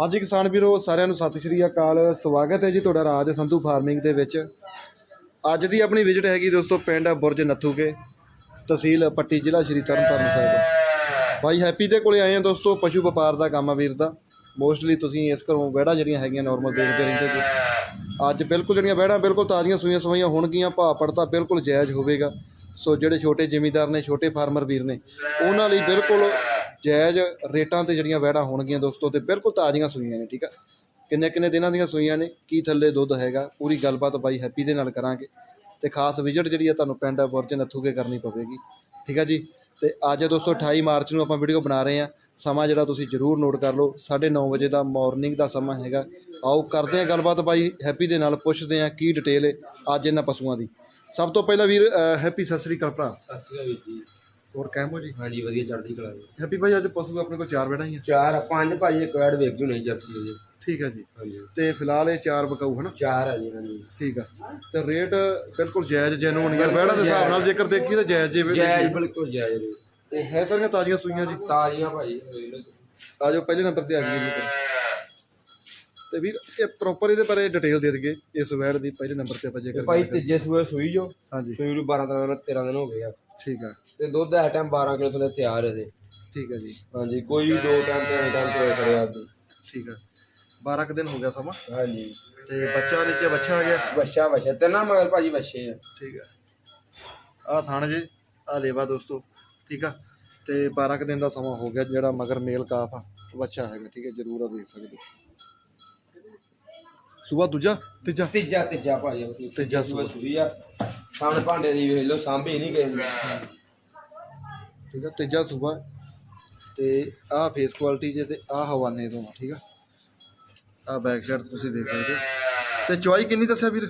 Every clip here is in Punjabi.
ਹਾਂਜੀ ਕਿਸਾਨ ਵੀਰੋ, ਸਾਰਿਆਂ ਨੂੰ ਸਤਿ ਸ਼੍ਰੀ ਅਕਾਲ। ਸਵਾਗਤ ਹੈ ਜੀ ਤੁਹਾਡਾ ਰਾਜ ਸੰਧੂ ਫਾਰਮਿੰਗ ਦੇ ਵਿੱਚ। ਅੱਜ ਦੀ ਆਪਣੀ ਵਿਜ਼ਿਟ ਹੈਗੀ ਦੋਸਤੋ ਪਿੰਡ ਬੁਰਜ ਨੱਥੂਕੇ, ਤਹਿਸੀਲ ਪੱਟੀ ਜ਼ਿਲ੍ਹਾ ਸ਼੍ਰੀ ਤਰਨਤਾਰਨ ਸਾਹਿਬ। ਬਾਈ, ਹੈਪੀ ਦੇ ਕੋਲੇ ਆਏ ਆ ਦੋਸਤੋ, ਪਸ਼ੂ ਵਪਾਰ ਦਾ ਕੰਮ ਆ ਵੀਰ ਦਾ। ਮੋਸਟਲੀ ਤੁਸੀਂ ਇਸ ਘਰੋਂ ਵਹਿੜਾ ਜਿਹੜੀਆਂ ਹੈਗੀਆਂ ਨਾਰਮਲ ਦੇਖਦੇ ਰਹਿੰਦੇ ਜੀ। ਅੱਜ ਬਿਲਕੁਲ ਜਿਹੜੀਆਂ ਵਹਿੜਾਂ ਬਿਲਕੁਲ ਤਾਜ਼ੀਆਂ ਸੂਈਆਂ ਸਵਾਈਆਂ ਹੋਣਗੀਆਂ, ਭਾਅ ਪੜਤਾ ਬਿਲਕੁਲ ਜਾਇਜ਼ ਹੋਵੇਗਾ। ਸੋ ਜਿਹੜੇ ਛੋਟੇ ਜ਼ਿਮੀਦਾਰ ਨੇ, ਛੋਟੇ ਫਾਰਮਰ ਵੀਰ ਨੇ, ਉਹਨਾਂ ਲਈ ਬਿਲਕੁਲ ਜਾਇਜ਼ ਰੇਟਾਂ ਤੇ ਜਿਹੜੀਆਂ ਵੈੜਾਂ ਹੋਣਗੀਆਂ ਦੋਸਤੋ ਤੇ ਬਿਲਕੁਲ ਤਾਜ਼ੀਆਂ ਸੂਈਆਂ ਨੇ, ਠੀਕ ਆ? ਕਿੰਨੇ ਕਿੰਨੇ ਦਿਨਾਂ ਦੀਆਂ ਸੂਈਆਂ ਨੇ, ਕੀ ਥੱਲੇ ਦੁੱਧ ਹੈਗਾ, ਪੂਰੀ ਗੱਲਬਾਤ ਬਾਈ ਹੈਪੀ ਦੇ ਨਾਲ ਕਰਾਂਗੇ ਤੇ ਖਾਸ ਵਿਜ਼ਿਟ ਜਿਹੜੀ ਆ ਤੁਹਾਨੂੰ ਪਿੰਡ ਬੁਰਜ ਨੱਥੂਕੇ ਕਰਨੀ ਪਵੇਗੀ, ਠੀਕ ਆ ਜੀ? ਤੇ ਅੱਜ ਦੋਸਤੋ 28 ਮਾਰਚ ਨੂੰ ਆਪਾਂ ਵੀਡੀਓ ਬਣਾ ਰਹੇ ਆ, ਸਮਾਂ ਜਿਹੜਾ ਤੁਸੀਂ ਜਰੂਰ ਨੋਟ ਕਰ ਲਓ 9:30 ਵਜੇ ਦਾ ਮਾਰਨਿੰਗ ਦਾ ਸਮਾਂ ਹੈਗਾ। ਆਓ ਕਰਦੇ ਆ ਗੱਲਬਾਤ ਬਾਈ ਹੈਪੀ ਦੇ ਨਾਲ, ਪੁੱਛਦੇ ਆ ਕੀ ਡਿਟੇਲ ਹੈ ਅੱਜ ਇਹਨਾਂ ਪਸ਼ੂਆਂ ਦੀ। ਸਭ ਤੋਂ ਪਹਿਲਾਂ ਵੀਰ ਹੈਪੀ, ਸਤਿ ਸ੍ਰੀ ਅਕਾਲ ਭਰਾ। ਸਤਿ ਸ਼੍ਰੀ ਅਕਾਲ ਜੀ। ਹੋਰ ਕਹਿਮੋ ਜੀ? ਹਾਂਜੀ ਵਧੀਆ ਚੜ੍ਹਦੀ ਕਲਾ ਜੀ। ਹੈਪੀ ਭਾਈ ਅੱਜ ਪਸ਼ੂ ਆਪਣੇ ਕੋਲ ਚਾਰ ਬੈਠਾ ਹੀ ਆ। ਚਾਰ ਪੰਜ ਭਾਈ ਇੱਕ ਵੈਡ ਵੇਖ ਜੂ ਨਹੀਂ ਜਰਸੀ ਜੀ ਠੀਕ ਆ ਜੀ। ਹਾਂਜੀ। ਤੇ ਫਿਲਹਾਲ ਇਹ ਚਾਰ ਬਕਾਊ ਹਨਾ? ਚਾਰ ਹੈ ਜੀ ਹਾਂਜੀ ਠੀਕ ਆ। ਤੇ ਰੇਟ ਬਿਲਕੁਲ ਜਾਇਜ਼ ਜੈਨੂਨ ਯਾਰ ਬੈੜਾ ਦੇ ਹਿਸਾਬ ਨਾਲ ਜੇਕਰ ਦੇਖੀਏ ਤਾਂ ਜਾਇਜ਼ ਜੇ ਜਾਇਜ਼ ਬਿਲਕੁਲ ਜਾਇਜ਼ ਜੀ। ਤੇ ਹੈ ਸਾਰੀਆਂ ਤਾਜ਼ੀਆਂ ਸੂਈਆਂ ਜੀ? ਤਾਜ਼ੀਆਂ ਭਾਈ ਵੇਖ ਲਓ। ਆ ਜਾਓ ਪਹਿਲੇ ਨੰਬਰ ਤੇ ਆ ਗਈ ਜੀ। ਤੇ ਵੀਰ ਇਹ ਪ੍ਰੋਪਰ ਇਹਦੇ ਬਾਰੇ ਡਿਟੇਲ ਦੇ ਦਈਏ। ਇਸ ਵੈੜ ਦੀ ਪਹਿਲੇ ਨੰਬਰ ਤੇ ਆਪਾਂ ਜੇਕਰ ਭਾਈ। ਤੀਜੇ ਸੂਏ ਸੂਈ ਜੋ। ਹਾਂਜੀ। ਸੂਈ ਨੂੰ 12 13 13 ਦਿਨ ਹੋ ਗਏ ਆ। ਠੀਕ ਆ। ਤੇ ਦੁੱਧ ਇਸ ਟਾਈਮ 12 ਕਿਲੋ ਥੱਲੇ ਤਿਆਰ ਹੈ ਜੀ। ਠੀਕ ਆ ਜੀ। ਹਾਂਜੀ ਕੋਈ ਵੀ ਦੋ ਟਾਈਮ ਤੇ ਟਾਈਮ ਤੇ ਕਰਿਆ ਜੀ। ਠੀਕ ਆ। 12 ਕੁ ਦਿਨ ਹੋ ਗਿਆ ਸਮਾਂ। ਹਾਂਜੀ। ਤੇ ਬੱਚਾ ਨੀਚੇ ਬੱਚਾ ਆ ਗਿਆ। ਵੱਛਾ ਵੱਛਾ। ਤੇ ਨਾ ਮਗਰ ਭਾਜੀ ਵੱਛੇ ਆ। ਠੀਕ ਆ। ਆ ਥਣ ਜੇ ਆ ਲੇਵਾ ਦੋਸਤੋ। ਠੀਕ ਆ। ਤੇ 12 ਕੁ ਦਿਨ ਦਾ ਸਮਾਂ ਹੋ ਗਿਆ ਜਿਹੜਾ ਮਗਰ ਮੇਲ ਕਾਫ ਆ। ਬੱਚਾ ਹੈਗਾ। ਠੀਕ ਹੈ ਜਰੂਰ ਆ ਦੇਖ ਸਕਦੇ ਸੁਬਾ ਦੂਜਾ ਤੀਜਾ? ਤੀਜਾ ਤੀਜਾ ਭਾਜੀ ਤੀਜਾ ਸੂਏ ਸੂਈ ਆ। ਸਾਹਮਣੇ ਭਾਂਡੇ ਦੀ ਵੇਖ ਲਓ ਸਾਂਭੀ ਨਹੀਂ ਗਏ ਠੀਕ ਆ ਤੀਜਾ ਸੂਬਾ। ਤੇ ਆਹ ਫੇਸ ਕੁਆਲਿਟੀ ਜੇ ਤੇ ਆਹ ਹਵਾਨੇ ਤੋਂ ਆ ਠੀਕ ਆ? ਆਹ ਬੈਕ ਸਾਈਡ ਤੁਸੀਂ ਦੇਖ ਸਕਦੇ ਹੋ। ਤੇ ਚੁਆਈ ਕਿੰਨੀ ਦੱਸਿਆ ਵੀਰ?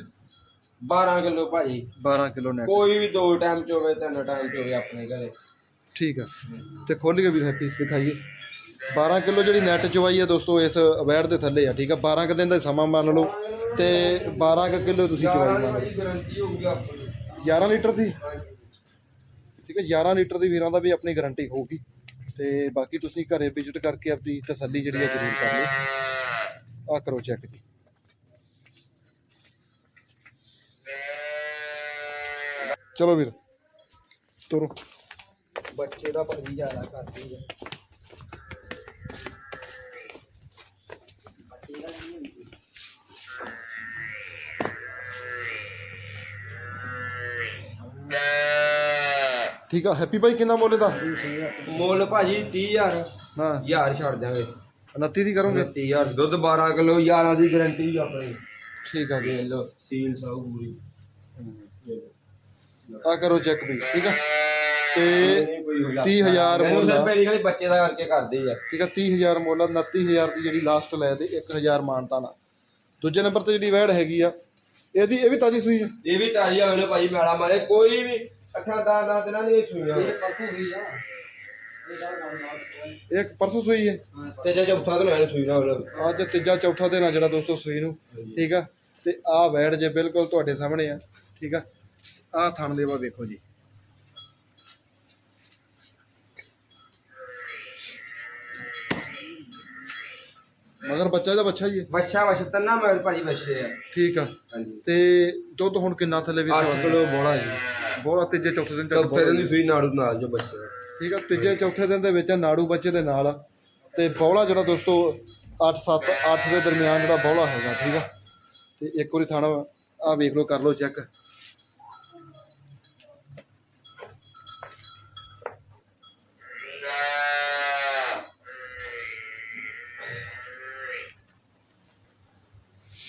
12 ਕਿਲੋ ਭਾਜੀ। 12 ਕਿਲੋ ਨੈਟ ਕੋਈ ਵੀ ਦੋ ਟਾਈਮ ਚ ਹੋਵੇ ਤਿੰਨ ਟਾਈਮ ਚ ਹੋਵੇ ਆਪਣੇ ਘਰੇ। ਠੀਕ ਆ। ਤੇ ਖੋਲ ਕੇ ਵੀਰ ਹੈਪੀ ਦਿਖਾਈਏ। 12 ਕਿਲੋ ਜਿਹੜੀ ਨੈਟ ਚਵਾਈ ਹੈ ਦੋਸਤੋ, ਇਸ ਅਵੈੜ ਦੇ ਥੱਲੇ ਆ, ਠੀਕ ਆ? 12 ਕੁ ਦਿਨ ਦਾ ਸਮਾਂ ਮੰਨ ਲਓ ਤੇ 12 ਕੁ ਕਿਲੋ ਤੁਸੀਂ ਚਵਾਈ ਮੰਨ ਲਓ। 11 ਲੀਟਰ ਦੀ? ਠੀਕ ਹੈ 11 ਲੀਟਰ ਦੀ ਵੀਰਾਂ ਦਾ ਵੀ ਆਪਣੀ ਗਾਰੰਟੀ ਹੋਊਗੀ। ਤੇ ਬਾਕੀ ਤੁਸੀਂ ਘਰੇ ਵਿਜ਼ਿਟ ਕਰਕੇ ਆਪਣੀ ਤਸੱਲੀ ਜਿਹੜੀ ਹੈ ਜ਼ਰੂਰ ਕਰ ਲਿਓ। ਆ ਕਰੋ ਚੈੱਕ ਜੀ। ਚਲੋ ਵੀਰ, ਤੁਰੋ। ਬੱਚੇ ਦਾ ਭਾਜੀ ਜ਼ਿਆਦਾ ਕਰਦੀ ਹੈ ਠੀਕ ਆ ਹੈਪੀ ਭਾਈ ਕਿੰਨਾ ਮੁੱਲ ਦਾ ਮੁੱਲ ਭਾਜੀ 30000 ਹਾਂ। ਹਜ਼ਾਰ ਛੱਡ ਦਿਆਂਗੇ। 29 ਦੀ ਕਰੋਗੇ? 30000 ਦੁੱਧ 12 ਕਿਲੋ 11 ਦੀ ਗਾਰੰਟੀ ਆਪਣੀ ਠੀਕ ਆ ਜੀ। ਲਓ ਸੀਲ ਸਾਊ ਪੂਰੀ। ਆ ਕਰੋ ਚੈੱਕ ਵੀ ਠੀਕ ਆ? ਤੇ ਨਹੀਂ ਕੋਈ ਹੋ 30000 ਮੈਨੂੰ ਮੁੱਲ ਸਰ। ਪਹਿਲੀ ਗੱਲ ਬੱਚੇ ਦਾ ਕਰਕੇ ਕਰਦੇ ਆ ਠੀਕ ਆ 30000 ਮੁੱਲ ਆ 29000 ਦੀ ਜਿਹੜੀ ਲਾਸਟ ਲੈ ਤੇ 1000 ਮਾਨਤਾ ਨਾ ਦੂਜੇ ਨੰਬਰ ਤੇ ਜਿਹੜੀ ਵੈੜ ਹੈਗੀ ਆ ਇਹਦੀ ਇਹ ਵੀ ਤਾਜੀ ਸੂਈ ਹੈ ਇਹ ਵੀ ਤਾਜੀ ਆ ਵੇਲੇ ਭਾਜੀ ਮੈਲਾ ਮਾਰੇ ਕੋਈ ਵੀ ਅੱਠਾਂ ਦਸ ਦਸ ਦਿਨਾਂ ਦੀ ਸੂਈਆਂ ਇਹ ਪਰਸੋਂ ਆ। ਇਹ ਪਰਸੋਂ ਸੂਈ ਹੈ ਤੇ ਜੇ ਚੌਥਾ ਦਿਨ ਐਨ ਸੂਈ ਨਾ ਵੇਲੇ ਅੱਜ ਤੀਜਾ ਚੌਥਾ ਦਿਨ ਆ ਜਿਹੜਾ ਦੋਸਤੋ ਸੂਈ ਨੂੰ। ਠੀਕ ਆ? ਤੇ ਆਹ ਵੈੜ ਜੇ ਬਿਲਕੁਲ ਤੁਹਾਡੇ ਸਾਹਮਣੇ ਆ। ਠੀਕ ਆ? ਆਹ ਥਣ ਲੇਵਾ ਵੇਖੋ ਜੀ। ਮਗਰ ਬੱਚਾ ਇਹਦਾ ਬੱਚਾ ਹੀ ਹੈ? ਵੱਛਾ ਵੱਛ ਤੰਨਾ ਮੈਂ ਭਾਜੀ ਵੱਛੇ ਆ। ਠੀਕ ਆ। ਹਾਂਜੀ। ਤੇ ਦੁੱਧ ਹੁਣ ਕਿੰਨਾ ਥੱਲੇ ਵੀ 8 ਕਿਲੋ ਬੋਲਾ ਜੀ। ਬਹੁਤ ਤੀਜੇ ਚੌਥੇ ਦਿਨ ਚੱਲ ਚੌਥੇ ਦਿਨ ਦੀ ਸੂਈ ਨਾੜੂ ਨਾਲ ਜੋ ਬੱਚੇ। ਠੀਕ ਆ ਤੀਜੇ ਚੌਥੇ ਦਿਨ ਦੇ ਵਿੱਚ ਨਾੜੂ ਬੱਚੇ ਦੇ ਨਾਲ ਆ। ਤੇ ਬੌਲਾ ਜਿਹੜਾ ਦੋਸਤੋ 8 7 8 ਦੇ ਦਰਮਿਆਨ ਜਿਹੜਾ ਬੌਲਾ ਹੈਗਾ ਠੀਕ ਆ। ਤੇ ਇੱਕ ਵਾਰੀ ਥਾਣਾ ਆ ਵੇਖ ਲਓ ਕਰ ਲਓ ਚੈੱਕ।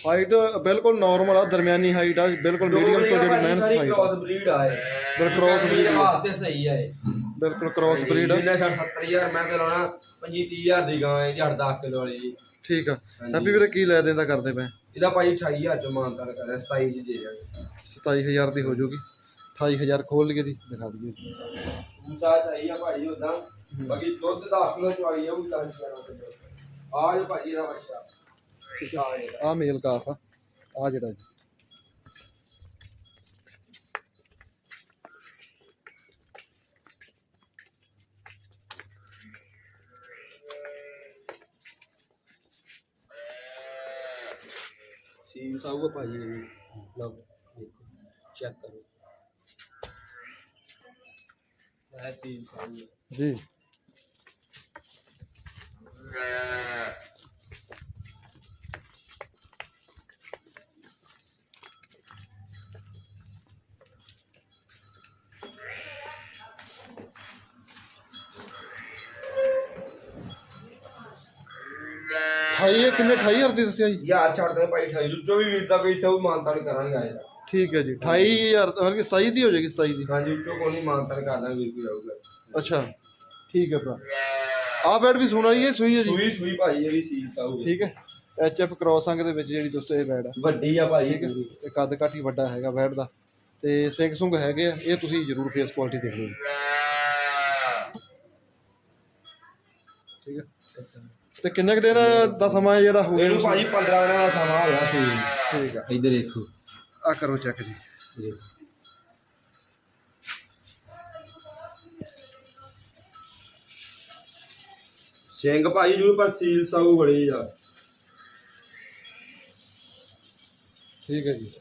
ਹਾਈਟ ਬਿਲਕੁਲ ਨਾਰਮਲ ਆ ਦਰਮਿਆਨੀ ਹਾਈਟ ਆ ਬਿਲਕੁਲ ਮੀਡੀਅਮ ਤੋਂ ਜਿਹੜੀ ਮੈਨਸ ਹਾਈਟ ਕ੍ਰਾਸ ਬਰੀਡ ਆ। ਇਹ। ਬਿਲਕੁਲ cross breed ਆ। ਤੇ ਸਹੀ ਆ ਇਹ। ਬਿਲਕੁਲ ਕ੍ਰਾਸ ਬਰੀਡ ਆ। ਜਿਹਨੇ 70000 ਮੈਂ ਤੇ ਲਾਉਣਾ 25 30000 ਦੀ ਗਾਂ ਹੈ ਜੜ 10 ਕਿਲੋ ਵਾਲੀ ਜੀ। ਠੀਕ ਆ। ਹੈਪੀ ਵੀਰੇ ਕੀ ਲੈ ਦੇਂਦਾ ਕਰਦੇ ਪਏ? ਇਹਦਾ ਭਾਈ 28000 ਚ ਮਾਨਤਾਨ ਕਰਿਆ 27 ਜੀ ਦੇ ਜਾਗੇ 27000 ਦੀ ਹੋ ਜਾਊਗੀ 28000 ਖੋਲ ਕੇ ਦੀ ਦਿਖਾ ਦਈਏ। ਮੂਸਾ ਚਾਹੀਏ ਆ ਭਾਈ ਉਦਾਂ ਬਾਕੀ ਦੁੱਧ 10 ਕਿਲੋ ਚਵਾਈ ਆ ਉਹ ਤਾਂ ਆ ਜੋ ਭਾਜੀ ਇਹਦਾ ਬੱਚਾ। ਆ ਆ ਮੇਲ ਕਾਫ ਆ ਆ ਜਿਹੜਾ ਜੀ ਸੀਲ ਸਾਊਗਾ ਭਾਜੀ ਇਹ ਵੀ। ਲਓ ਦੇਖੋ ਚੈੱਕ ਕਰੋ ਇਹ ਸੀਲ ਸਾਊ ਹੈ। ਜੀ ਅਠਾਈ ਇਹ ਕਿੰਨੇ 28000 ਦੀ ਦੱਸਿਆ ਜੀ? ਯਾਰ ਛੱਡ ਦੇ ਭਾਈ ਠਾਈ ਜੋ ਵੀ ਵੀਰ ਦਾ ਕੋਈ ਇੱਥੇ ਉਹ ਮਾਨਤਾਨ ਕਰਾਂਗੇ ਆਏ ਠੀਕ ਹੈ ਜੀ 28000 ਮਤਲਬ ਕਿ 27 ਦੀ ਹੋ ਜਾਏਗੀ 27 ਦੀ। ਹਾਂਜੀ ਉੱਚੋ ਕੋਈ ਨਹੀਂ ਮਾਨਤਾਨ ਕਰਦਾ ਵੀਰ ਕੋਈ ਆਊਗਾ। ਅੱਛਾ ਠੀਕ ਹੈ ਭਰਾ। ਆ ਬੈਡ ਵੀ ਸੁਣ ਵਾਲੀ ਹੈ ਸੂਈ ਹੈ ਜੀ? ਸੂਈ ਸੂਈ ਭਾਈ ਇਹ ਵੀ ਸਾਊ ਹੈ। ਠੀਕ ਹੈ। ਐਚ ਐਫ ਕ੍ਰੋਸ ਅੰਗ ਦੇ ਵਿੱਚ ਜਿਹੜੀ ਦੋਸਤੋ ਇਹ ਬੈਡ ਆ। ਵੱਡੀ ਆ ਭਾਈ। ਠੀਕ ਹੈ। ਤੇ ਕੱਦ ਕਾਠੀ ਵੱਡਾ ਹੈਗਾ ਬੈਡ ਦਾ। ਤੇ ਸਿੰਘ ਸੁੰਗ ਹੈਗੇ ਆ ਇਹ ਤੁਸੀਂ ਜ਼ਰੂਰ ਫੇਸ ਕੁਆਲਿਟੀ ਦੇਖ ਲਓ। ਠੀਕ ਹੈ। ਤੇ ਕਿੰਨੇ ਕੁ ਦਿਨ ਦਾ ਸਮਾਂ ਹੈ ਜਿਹੜਾ ਹੋ ਗਿਆ ਇਹਨੂੰ ਭਾਜੀ 15 ਦਿਨਾਂ ਦਾ ਸਮਾਂ ਹੋਇਆ ਸੂਈ ਨੂੰ। ਠੀਕ ਆ। ਇੱਧਰ ਦੇਖੋ। ਆ ਕਰੋ ਚੈੱਕ ਜੀ। ਸਿੰਘ ਭਾਈ ਜੂ ਪਰ ਸੀਲ ਸਾਊ ਬੜੀ ਆ। ਠੀਕ ਹੈ ਜੀ।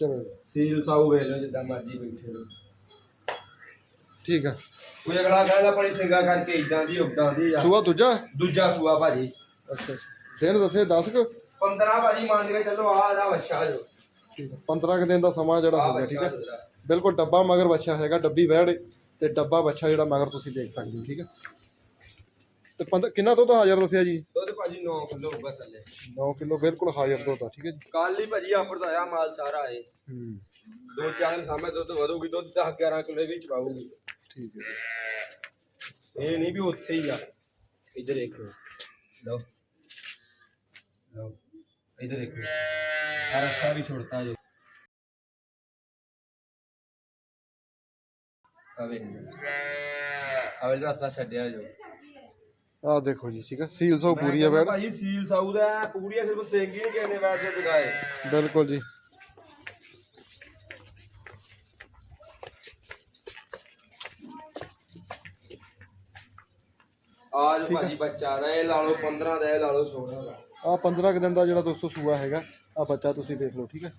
ਚਲੋ। ਜੀ। ਸੀਲ ਸਾਊ ਵੇਖ ਲਓ ਜਿੱਦਾਂ ਮਰਜ਼ੀ ਬੈਠੇ ਰਹੋ। ਠੀਕ ਆ। ਕੋਈ ਅਗਲਾ ਕਹਿੰਦਾ ਆਪਣੀ ਸਿੰਘਾ ਕਰਕੇ ਇਦਾਂ ਦੀ ਉਦਾਂ ਦੀ ਆ। ਸੂਆ ਦੂਜਾ? ਦੂਜਾ ਸੂਆ ਭਾਜੀ। ਅੱਛਾ ਦਿਨ ਦੱਸੇ 10 ਕੁ? 15 ਭਾਜੀ ਮੰਨ ਕੇ ਚੱਲੋ ਆ ਇਹਦਾ ਵੱਛਾ ਜੋ। ਠੀਕ ਆ। 15 ਕੁ ਦਿਨ ਦਾ ਸਮਾਂ ਜਿਹੜਾ ਆ ਹੋ ਗਿਆ ਠੀਕ ਹੈ ਜਿਹੜਾ। ਬਿਲਕੁਲ ਡੱਬਾ ਮਗਰ ਬੱਚਾ ਹੈਗਾ ਡੱਬੀ ਵਹਿੜ ਤੇ ਡੱਬਾ ਬੱਚਾ ਜਿਹੜਾ ਮਗਰ ਤੁਸੀਂ ਦੇਖ ਸਕਦੇ ਹੋ ਠੀਕ ਹੈ ਤੇ ਪੰਦ- ਕਿੰਨਾ ਦੁੱਧ ਹਾਜ਼ਰ ਦੱਸਿਆ ਜੀ? ਦੁੱਧ ਭਾਜੀ 9 ਕਿਲੋ ਹੋਊਗਾ ਥੱਲੇ। 9 ਕਿਲੋ ਬਿਲਕੁਲ ਹਾਜ਼ਰ ਦੁੱਧ ਆ ਠੀਕ ਹੈ ਜੀ। ਕੱਲ ਹੀ ਭਾਜੀ ਆਪਰ ਦਾ ਆਇਆ ਮਾਲ ਸਾਰਾ ਏ ਹੂੰ। ਦੋ ਚਾਰ ਸਾਹਮਣੇ ਦੁੱਧ ਵਧੂਗੀ ਦੁੱਧ 10 11 ਕਿਲੋ ਵੀ ਚਵਾਊਗੀ ਠੀਕ ਹੈ ਇਹ ਨਹੀਂ ਵੀ ਉੱਥੇ ਹੀ ਆ। ਇੱਧਰ ਦੇਖੋ ਲਓ। ਲਓ। ਇੱਧਰ ਦੇਖੋ ਆ ਰੱਸਾ ਵੀ ਛੋੜਤਾ ਜੋ। ਆਵੇ ਆਵੇ ਰੱਸਾ ਛੱਡਿਆ ਜੋ। ਆਹ ਦੇਖੋ ਜੀ ਠੀਕ ਹੈ ਸੀਲ ਸੋ ਪੂਰੀ ਹੈ ਬੈੜ ਭਾਜੀ ਸੀਲ ਸਾਊ ਦਾ ਪੂਰੀ ਆ ਸਿਰਫ ਸੇਗੀ ਨਹੀਂ ਕਿਹਨੇ ਬੈਠ ਕੇ ਦਿਖਾਏ। ਬਿਲਕੁਲ ਜੀ। ਆਜ ਭਾਜੀ ਬੱਚਾ ਦਾ ਇਹ ਲਾ ਲਓ 15 ਦਾ ਇਹ ਲਾ ਲਓ 16 ਦਾ। ਆ 15 ਕੁ ਦਿਨ ਦਾ ਜਿਹੜਾ ਦੋਸਤੋ ਸੂਆ ਹੈਗਾ ਆ ਬੱਚਾ ਤੁਸੀਂ ਦੇਖ ਲਓ ਠੀਕ ਹੈ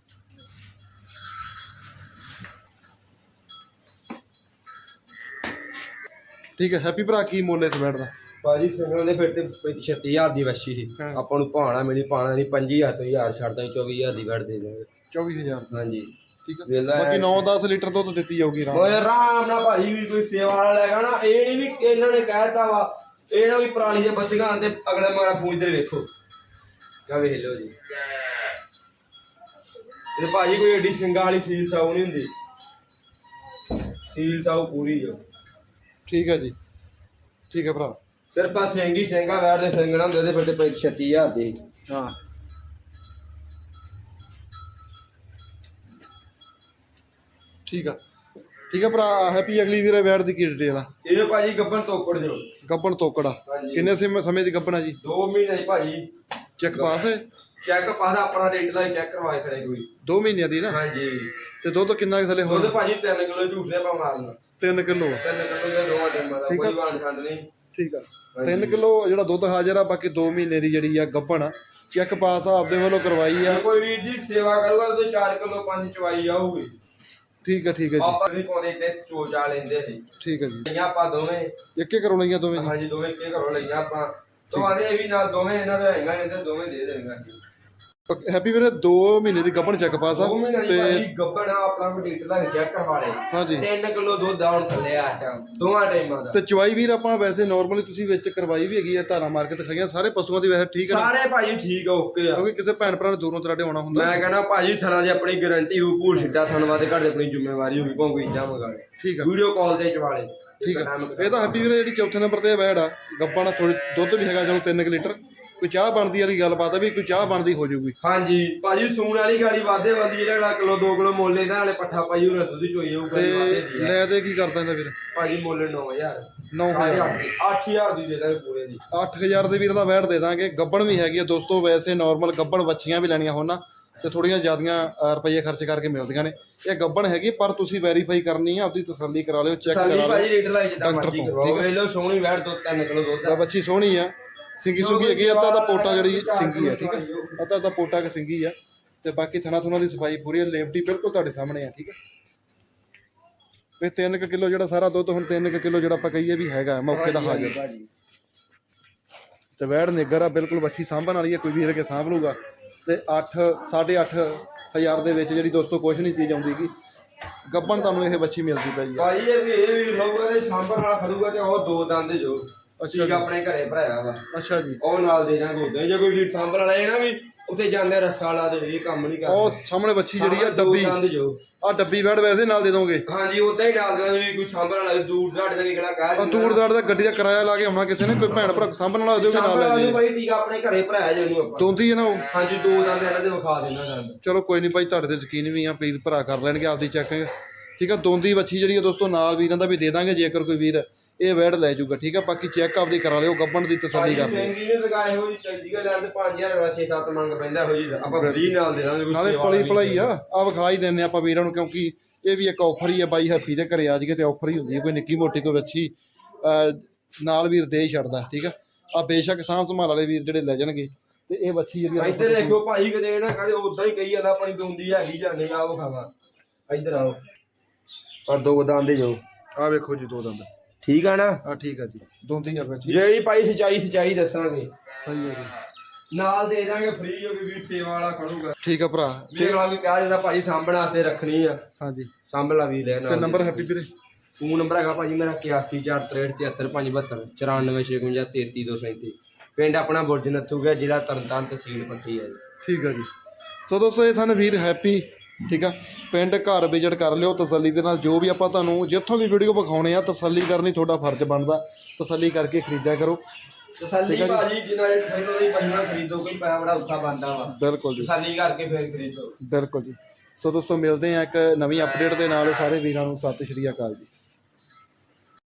ਠੀਕ ਹੈ ਹੈਪੀ ਭਰਾ ਕੀ ਮੁੱਲ ਇਸ ਬੈਡ ਦਾ? ਭਾਜੀ ਸਿੰਘਾਂ ਦੇ ਫਿਰ ਤੇ 36000 ਦੀ ਵੱਛੀ ਸੀ। ਹਾਂ। ਆਪਾਂ ਨੂੰ ਭਾਣਾ ਮਿਲੀ ਭਾਣਾ ਨਹੀਂ 5000 ਤੋਂ 1000 ਛੱਡਦਾ 24000 ਦੀ ਵੜ ਦੇ ਦੇਵਾਂਗੇ 24000 ਹਾਂਜੀ। ਠੀਕ ਹੈ ਵੇਲਾ ਬਾਕੀ 9-10 ਲੀਟਰ ਦੁੱਧ ਦਿੱਤੀ ਜਾਊਗੀ ਆਰਾਮ ਓਏ ਆਰਾਮ ਨਾਲ ਭਾਜੀ ਵੀ ਕੋਈ ਸੇਵਾ ਵਾਲਾ ਲੈਗਾ ਨਾ ਇਹ ਨਹੀਂ ਵੀ ਇਹਨਾਂ ਨੇ ਕਹਿਤਾ ਵਾ ਇਹ ਨਾ ਵੀ ਪੁਰਾਣੀ ਦੇ ਬੱਚੀਆਂ ਤੇ ਅਗਲੇ ਮਾਰਾ ਪੂੰਝਦੇ ਵੇਖੋ। ਕਾ ਵੇਖ ਲਓ ਜੀ। ਇਹ ਭਾਜੀ ਕੋਈ ਏਡੀ ਸਿੰਘਾਂ ਵਾਲੀ ਸੀਲ ਸਾਊ ਨਹੀਂ ਹੁੰਦੀ। ਸੀਲ ਸਾਊ ਪੂਰੀ ਜੋ ਠੀਕ ਹੈ ਜੀ। ਠੀਕ ਹੈ ਭਰਾ। ਸਿਰਫ ਆ ਸਿੰਘੀ ਸਿੰਘਾ ਵੈਰ ਦੇ ਸਿੰਘਣਾ ਹੁੰਦੇ ਤੇ ਫਿਰ ਤੇ 36000 ਦੇ। ਹਾਂ। ਠੀਕ ਆ। ਠੀਕ ਹੈ ਭਰਾ ਹੈਪੀ ਅਗਲੀ ਵੀਰੇ ਬੈਡ ਦੀ ਕੀ ਡਿਟੇਲ ਆ ਇਹ ਭਾਜੀ ਗੱਬਨ ਤੋਕੜ ਜੋ ਗੱਬਣ ਤੋਕੜਾ। ਹਾਂਜੀ। ਕਿੰਨੇ ਸਮੇਂ ਸਮੇਂ ਦੀ ਗੱਬਣ ਆ ਜੀ? 2 ਮਹੀਨੇ ਦੀ ਭਾਜੀ। ਚੈੱਕ ਪਾਸ ਹੈ? ਚੈੱਕ ਪਾਦਾ ਆਪਣਾ ਰੇਟ ਲਾਈ ਚੈੱਕ ਕਰਵਾਏ ਖੜੇ ਕੋਈ। 2 ਮਹੀਨਿਆਂ ਦੀ ਨਾ? ਹਾਂਜੀ। ਤੇ ਦੁੱਧ ਕਿੰਨਾ ਕੁ ਥੱਲੇ ਦੁੱਧ ਹੋਰ ਭਾਜੀ 3 ਕਿਲੋ ਝੂਠੇ ਪਾ ਮਾਰਨਾ 3 ਕਿਲੋ 3 ਕਿਲੋ ਦੇ ਦਾ ਠੀਕ ਆ। ਕੋਈ ਵਾਣ ਛੰਡ ਨਹੀਂ। ਠੀਕ ਆ। 3 ਕਿਲੋ ਜਿਹੜਾ ਦੁੱਧ ਹਾਜ਼ਰ ਆ ਬਾਕੀ 2 ਮਹੀਨੇ ਦੀ ਜਿਹੜੀ ਆ ਗੱਬਣ ਆ। ਚੈੱਕ ਪਾਸ ਆ ਆਪਦੇ ਵੱਲੋਂ ਕਰਵਾਈ ਆ। ਜੇ ਕੋਈ ਵੀਰ ਜੀ ਸੇਵਾ ਕਰੂਗਾ ਤਾਂ 4 ਕਿਲੋ 5 ਚਵਾਈ ਆਊਗੀ। ਠੀਕ ਆ ਠੀਕ ਆ ਜੀ। ਆਪਾਂ ਨਹੀਂ ਪਾਉਂਦੇ ਤੇ ਚੋਚਾ ਲੈਂਦੇ ਸੀ ਠੀਕ ਆ ਜੀ। ਲਈਆਂ ਆਪਾਂ ਦੋਵੇਂ। ਇੱਕ ਇੱਕ ਕਰਾਉਣੀਆਂ ਦੋਵੇਂ ਜੀ। ਹਾਂਜੀ ਦੋਵੇਂ ਕੇ ਘਰੋਂ ਲਈਆਂ ਆਪਾਂ। ਤੋਂ ਆਦੇ ਇਹ ਵੀ ਨਾਲ ਦੋਵੇਂ ਇਹਨਾਂ ਦੇ ਹੈਗਾ ਇਹਦੇ ਦੋਵੇਂ ਦੇ ਦੇਣਗੇ। ਜੀ ਹੈਪੀ ਵੀਰੇ 2 ਮਹੀਨੇ ਦੀ ਗੱਬਣ ਚੈੱਕ ਪਾਸ ਆ ਦੋ ਮਹੀਨੇ ਦੀ ਭਾਜੀ ਗੱਬਣਾ ਆਪਣਾ ਕੋਈ ਡੀਟ ਲਾ ਕੇ ਚੈੱਕ ਕਰਵਾ ਲੈ ਹਾਂਜੀ। 3 ਕਿਲੋ ਦੁੱਧ ਆਉਣ ਥੱਲੇ ਆ ਟਾਈਮ ਦੋਵਾਂ ਟਾਈਮਾਂ ਦਾ। ਤੇ ਚਵਾਈ ਵੀਰ ਆਪਾਂ ਵੈਸੇ ਨਾਰਮਲੀ ਤੁਸੀਂ ਵਿੱਚ ਕਰਵਾਈ ਵੀ ਹੈਗੀ ਆ ਧਾਰਾ ਮਾਰ ਕੇ ਦਿਖਾਈਆਂ ਸਾਰੇ ਪਸ਼ੂਆਂ ਦੀ ਵੈਸੇ ਠੀਕ ਆ ਨਾ? ਸਾਰੇ ਭਾਜੀ ਠੀਕ ਆ ਓਕੇ ਆ। ਕਿਉਂਕਿ ਕਿਸੇ ਭੈਣ ਭਰਾ ਨੇ ਦੂਰੋਂ ਤਰਾਡੇ ਆਉਣਾ ਹੁੰਦਾ। ਮੈਂ ਕਹਿੰਦਾ ਭਾਜੀ ਥਣਾ ਦੀ ਆਪਣੀ ਗਾਰੰਟੀ ਹੋ ਭੂਲ ਛਿੱਟਾ ਥਣਵਾ ਦੇ ਘਰ ਦੀ ਆਪਣੀ ਜ਼ਿੰਮੇਵਾਰੀ ਹੋਊਗੀ ਭਾਵੇਂ ਕੋਈ ਇੱਦਾਂ ਮੰਗਾ ਲੈ ਠੀਕ ਆ। ਵੀਡੀਓ ਕਾਲ ਤੇ ਚਵਾਲੇ ਠੀਕ ਆ। ਇਹ ਤਾਂ ਹੈਪੀ ਵੀਰੇ ਜਿਹੜੀ ਚੌਥੇ ਨੰਬਰ ਤੇ ਬੈੜ ਆ ਗੱਪਾਂ ਥੋੜੀ ਦੁੱਧ ਵੀ ਹੈਗਾ ਚਲੋ 3 ਲਿਟਰ। ਕੋਈ ਚਾਹ ਬਣਦੀ ਵਾਲੀ ਗੱਲਬਾਤ ਆ ਵੀ ਕੋਈ ਚਾਹ ਬਣਦੀ ਹੋ ਜਾਊਗੀ। ਹਾਂਜੀ ਭਾਜੀ ਸੂਣ ਵਾਲੀ ਗਾੜੀ ਵਾਧੇ ਵਾਦੀ ਜਿਹੜਾ ਕਿਲੋ 2 ਕਿਲੋ ਮੁੱਲ ਇਹਦਾ ਨਾਲੇ ਪੱਠਾ ਪਾਈ ਉਹ ਦੁੱਧ ਚੋਈ ਜਾਊਗਾ ਤੇ ਜੀ ਵਾਧੇ ਦੀ। ਲੈ ਦੇ ਕੀ ਕਰਦਾ ਇਹਦਾ ਵੀਰ? ਭਾਜੀ ਮੁੱਲ 9000 9000 8000 ਦੀ ਦੇ ਦਾਂਗੇ ਪੂਰੇ ਦੀ। 8000 ਦੇ ਵੀਰ ਦਾ ਵੈਟ ਦੇ ਦਾਂਗੇ ਗੱਬਣ ਵੀ ਹੈਗੀ ਆ ਦੋਸਤੋ ਵੈਸੇ ਨਾਰਮਲ ਗੱਬਣ ਵੱਛੀਆਂ ਵੀ ਲੈਣੀਆਂ ਹੋਣ ਨਾ ਤੇ ਥੋੜੀਆਂ ਜ਼ਿਆਦੀਆਂ ਅ, ਰੁਪਈਏ ਖਰਚ ਕਰਕੇ ਮਿਲਦੀਆਂ ਨੇ। ਇਹ ਗੱਬਣ ਹੈਗੀ ਪਰ ਤੁਸੀਂ ਵੈਰੀਫਾਈ ਕਰਨੀ ਆ ਆਪਦੀ ਤਸੱਲੀ ਕਰਾ ਲਿਓ ਚੈੱਕ ਕਰਾ ਲਿਓ। ਰੇਟ ਲਾਈ ਜਿੱਦਾਂ ਡਾਕਟਰ ਮਰਜ਼ੀ ਤੋਂ, ਕਰਵਾਓ। ਠੀਕ ਆ। ਵੇਖ ਲਓ ਸੋਹਣੀ ਵੈਟ ਦੋ ਤਿੰਨ ਕਿਲੋ ਦੁੱਧ ਤਾਂ ਆ। ਬੱਚੀ ਸੋਹਣੀ ਆ। ਸਿੰਗੀ ਸੁੰਗੀ ਹੈਗੀ ਆ, ਅੱਧਾ ਦਾ ਪੋਟਾ ਜਿਹੜੀ ਸਿੰਗੀ ਹੈ ਠੀਕ ਹੈ ਅੱਧਾ ਦਾ ਪੋਟਾ ਕਿ ਸਿੰਗੀ ਆ ਤੇ ਬਾਕੀ ਥਣਾ ਥੁਣਾ ਦੀ ਸਫ਼ਾਈ ਪੂਰੀ ਹੈ ਲੇਵਟੀ ਬਿਲਕੁਲ ਤੁਹਾਡੇ ਸਾਹਮਣੇ ਆ ਠੀਕ ਹੈ ਇਹ 3 ਕਿਲੋ ਜਿਹੜਾ ਸਾਰਾ ਦੁੱਧ ਹੁਣ 3 ਕਿਲੋ ਜਿਹੜਾ ਆਪਾਂ ਕਹੀਏ ਵੀ ਹੈਗਾ ਮੌਕੇ ਦਾ ਹਾਜ਼ਰ। ਭਾਜੀ ਤੇ ਵੈੜ ਨਿੱਗਰ ਆ ਬਿਲਕੁਲ ਬੱਚੀ ਸਾਂਭਣ ਵਾਲੀ ਹੈ ਕੋਈ ਵੀਰ ਕੇ ਸਾਂਭ ਲੂਗਾ ਤੇ 8 8.5 ਹਜ਼ਾਰ ਦੇ ਵਿੱਚ ਜਿਹੜੀ ਦੋਸਤੋ ਕੁਛ ਨਹੀਂ ਚੀਜ਼ ਆਉਂਦੀਗੀ ਗੱਬਣ ਤੁਹਾਨੂੰ ਇਹ ਵੱਛੀ ਮਿਲਦੀ ਪਈ ਆ। ਭਾਜੀ ਇਹ ਵੀ ਇਹ ਵੀ ਲਊਗਾ ਤੇ ਸਾਂਭਰ ਨਾਲ ਖੜੂਗਾ ਤੇ ਉਹ ਦੋ ਦੰਦ ਜੋ। ਅੱਛਾ ਠੀਕ ਜੀ। ਆਪਣੇ ਘਰੇ ਭਰਾਇਆ ਵਾ। ਅੱਛਾ ਜੀ। ਉਹ ਨਾਲ ਦੇ ਦਾਂਗੇ ਉਦਾਂ ਜੇ ਕੋਈ ਵੀਰ ਸਾਂਭਰ ਵਾਲਾ ਹੈ ਨਾ ਵੀ ਉੱਥੇ ਜਾਂਦੇ ਰੱਸਾ ਵਾਲਾ ਤੇ ਇਹ ਕੰਮ ਨਹੀਂ ਕਰਦਾ। ਉਹ ਸਾਹਮਣੇ ਬੱਚੀ ਜਿਹੜੀ ਆ ਦੋ ਡੱਬੀ। ਦੰਦ ਜੋ। ਆ ਡੱਬੀ ਵੈੜ ਵੈਸੇ ਨਾਲ ਦੇ ਦੋਗੇ? ਹਾਂਜੀ ਉਦਾਂ ਹੀ ਦੇ ਦਾਂਗੇ ਵੀ ਕੋਈ ਸਾਂਭਰ ਵਾਲਾ ਵੀ ਦੂਰ ਦਰਾਡੇ ਦਾ ਕਿਹੜਾ ਕਹਿ ਆ ਦੂਰ ਦਾੜ ਦਾ ਗੱਡੀ ਦਾ ਕਿਰਾਇਆ ਲਾ ਕੇ ਆਉਣਾ ਕਿਸੇ ਨੇ ਕੋਈ ਭੈਣ ਭਰਾ ਸਾਂਭਣ ਵਾਲਾ ਹੋਵੇ ਨਾਲ ਲੈ ਵਾਲਾ ਜੀ ਭਾਈ ਠੀਕ ਆ, ਆਪਣੇ ਘਰੇ ਭਰਾਇਆ ਜੇ ਉਹਨੂੰ ਆਪਾਂ। ਦੋਂਦੀ ਹੈ ਨਾ ਉਹ? ਹਾਂਜੀ ਦੋ ਦੰਦ ਇਹਨਾਂ ਦੇ ਵਿਖਾ ਦੇਣਾ ਦੰਦ। ਚਲੋ ਕੋਈ ਨਹੀਂ ਭਾਈ ਤੁਹਾਡੇ ਤੇ ਯਕੀਨ ਵੀ ਆ ਵੀਰ ਭਰਾ ਕਰ ਲੈਣਗੇ ਆਪਦੀ ਚੈਕਿੰਗ ਠੀਕ ਆ ਦੋਂਦੀ ਬੱਚੀ ਜਿਹੜੀ ਆ ਦੋਸਤੋ ਨਾਲ ਵੀਰਾਂ ਦਾ ਵੀ ਦੇ ਦਾਂਗੇ ਜੇਕਰ ਕੋਈ ਵੀਰ ਇਹ ਵੈੜ ਲੈ ਜਾਊਗਾ ਠੀਕ ਆ? ਬਾਕੀ ਚੈੱਕ ਆਪਦੀ ਕਰਾ ਲਿਓ ਗੱਬਣ ਦੀ ਤਸੱਲੀ ਕਰ ਲਿਓ। ਸਿੰਘ ਨੇ ਲਗਾਏ ਹੋਈ ਚੰਡੀਗੜ੍ਹ ਲੈਣ ਤੇ 5000 ਵਾਲਾ 6-7 ਮੰਗ ਪੈਂਦਾ ਹੋਈ ਆਪਾਂ ਫ੍ਰੀ ਨਾਲ ਦੇ ਦਾਂਗੇ ਕੋਈ ਨਾਲੇ ਸੇਵਾ ਪਲੀ ਭਲਾਈ ਆ ਆ ਵਿਖਾ ਹੀ ਦਿੰਨੇ ਆਪਾਂ ਵੀਰਾਂ ਨੂੰ ਕਿਉਂਕਿ ਇਹ ਵੀ ਇੱਕ ਆਫਰ ਹੀ ਆ ਬਾਈ ਹੈਪੀ ਦੇ ਘਰੇ ਆ ਜਗੇ ਤੇ ਆਫਰ ਹੀ ਹੁੰਦੀ ਹੈ ਕੋਈ ਨਿੱਕੀ ਮੋਟੀ ਕੋਈ ਵੱਛੀ ਨਾਲ ਵੀਰ ਦੇ ਛੱਡਦਾ ਠੀਕ ਆ? ਆ ਬੇਸ਼ੱਕ ਸਾਂਭ ਸੰਭਾਲ ਵਾਲੇ ਵੀਰ ਜਿਹੜੇ ਲੈ ਜਾਣਗੇ ਤੇ ਇਹ ਵੱਛੀ ਜਿਹੜੀ ਆ ਇੱਧਰ ਦੇਖੋ ਭਾਈ ਕਿਤੇ ਨਾ ਕਹਿੰਦੇ ਉਦਾਂ ਹੀ ਕਹੀ ਜਾਂਦਾ ਆਪਣੀ ਦੋਂਦੀ ਹੈਗੀ ਜਾਂ ਨਹੀਂ ਆਓ ਖਾਵਾ ਇੱਧਰ ਆਓ। ਆ ਦੋ ਦੰਦ ਜੋ ਆ ਵੇਖੋ ਜੀ ਦੋ ਦੰਦ। ਠੀਕ ਆ ਨਾ? ਆ ਠੀਕ ਆ ਜੀ। ਦੋਂਦੀ ਆ ਵੱਛੀ ਜਿਹੜੀ ਭਾਈ ਸਚਾਈ ਸਚਾਈ ਦੱਸਾਂਗੇ। ਸਹੀ ਹੈ ਜੀ। ਨਾਲ ਦੇ ਦਾਂਗੇ ਫ੍ਰੀ ਜੋ ਕਿ ਵੀਰ ਸੇਵਾ ਵਾਲਾ ਖੜੂਗਾ। ਠੀਕ ਆ ਭਰਾ। ਵੀਰ ਵਾਲਾ ਵੀ ਕਹਿ ਦਿੰਦਾ ਭਾਈ ਸਾਂਭਣ ਵਾਸਤੇ ਰੱਖਣੀ ਆ। ਹਾਂਜੀ ਸਾਂਭ ਲਾ ਵੀਰ ਇਹ ਨਾਲ ਤੇ ਨੰਬਰ ਹੈਪੀ ਵੀਰੇ? ਫੋਨ ਨੰਬਰ ਹੈਗਾ ਭਾਜੀ ਮੇਰਾ 8143373572 944533237 ਪਿੰਡ ਆਪਣਾ ਬੁਰਜ ਨੱਥੂਗਾ ਜ਼ਿਲ੍ਹਾ ਤਰਨਤਾਰਨ ਤਹਿਸੀਲ ਪੱਟੀ ਹੈ ਜੀ। ਠੀਕ ਆ ਜੀ। ਸੋ ਦੋਸਤੋ ਇਹ ਸਨ ਵੀਰ ਹੈਪੀ ਠੀਕ ਆ? ਪਿੰਡ ਘਰ ਵਿਜ਼ਿਟ ਕਰ ਲਿਓ ਤਸੱਲੀ ਦੇ ਨਾਲ। ਜੋ ਵੀ ਆਪਾਂ ਤੁਹਾਨੂੰ ਜਿੱਥੋਂ ਵੀ ਵੀਡੀਓ ਵਿਖਾਉਣੇ ਆ ਤਸੱਲੀ ਕਰਨੀ ਤੁਹਾਡਾ ਫਰਜ਼ ਬਣਦਾ। ਤਸੱਲੀ ਕਰਕੇ ਖਰੀਦਿਆ ਕਰੋ। ਤਸੱਲੀ। ਭਾਜੀ ਜਿੰਨਾ ਇਹ ਖਰੀਦੋ ਦੀ ਪਹਿਲਾਂ ਖਰੀਦੋ ਕੋਈ ਪੈਸਾ ਬੜਾ ਔਖਾ ਬਣਦਾ ਵਾ। ਬਿਲਕੁਲ ਜੀ। ਤਸੱਲੀ ਕਰਕੇ ਫਿਰ ਖਰੀਦੋ। ਬਿਲਕੁਲ ਜੀ। ਸੋ ਦੋਸਤੋ ਮਿਲਦੇ ਆ ਇੱਕ ਨਵੀਂ ਅਪਡੇਟ ਦੇ ਨਾਲ। ਸਾਰੇ ਵੀਰਾਂ ਨੂੰ ਸਤਿ ਸ਼੍ਰੀ ਅਕਾਲ ਜੀ।